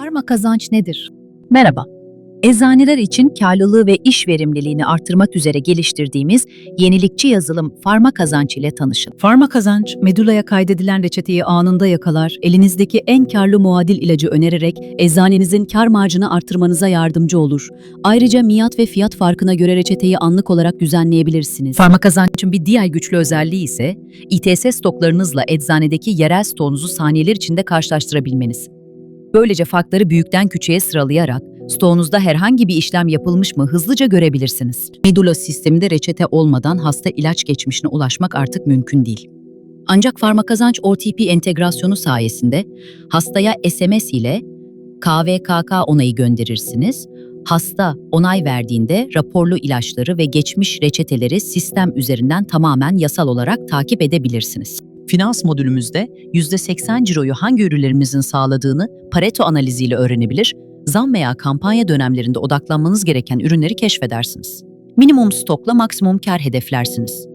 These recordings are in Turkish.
Farma kazanç nedir? Merhaba. Eczaneler için karlılığı ve iş verimliliğini artırmak üzere geliştirdiğimiz yenilikçi yazılım Farma Kazanç ile tanışın. Farma kazanç, medulaya kaydedilen reçeteyi anında yakalar, elinizdeki en karlı muadil ilacı önererek eczanenizin kar marjını artırmanıza yardımcı olur. Ayrıca miyat ve fiyat farkına göre reçeteyi anlık olarak düzenleyebilirsiniz. Farma Kazanç'ın bir diğer güçlü özelliği ise İTS stoklarınızla eczanedeki yerel stoğunuzu saniyeler içinde karşılaştırabilmeniz. Böylece farkları büyükten küçüğe sıralayarak stoğunuzda herhangi bir işlem yapılmış mı hızlıca görebilirsiniz. Medulo sisteminde reçete olmadan hasta ilaç geçmişine ulaşmak artık mümkün değil. Ancak Farmakazanç OTP entegrasyonu sayesinde hastaya SMS ile KVKK onayı gönderirsiniz. Hasta onay verdiğinde raporlu ilaçları ve geçmiş reçeteleri sistem üzerinden tamamen yasal olarak takip edebilirsiniz. Finans modülümüzde %80 ciroyu hangi ürünlerimizin sağladığını Pareto analiziyle öğrenebilir, zam veya kampanya dönemlerinde odaklanmanız gereken ürünleri keşfedersiniz. Minimum stokla maksimum kar hedeflersiniz.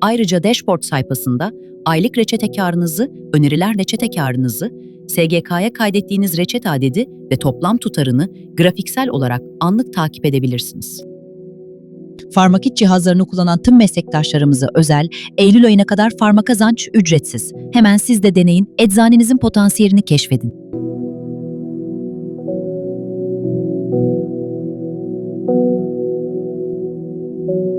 Ayrıca dashboard sayfasında aylık reçete karınızı, önerilen reçete karınızı, SGK'ya kaydettiğiniz reçete adedi ve toplam tutarını grafiksel olarak anlık takip edebilirsiniz. Farmakit cihazlarını kullanan tüm meslektaşlarımızı özel, Eylül ayına kadar farmakazanç ücretsiz. Hemen siz de deneyin, eczanenizin potansiyelini keşfedin. Müzik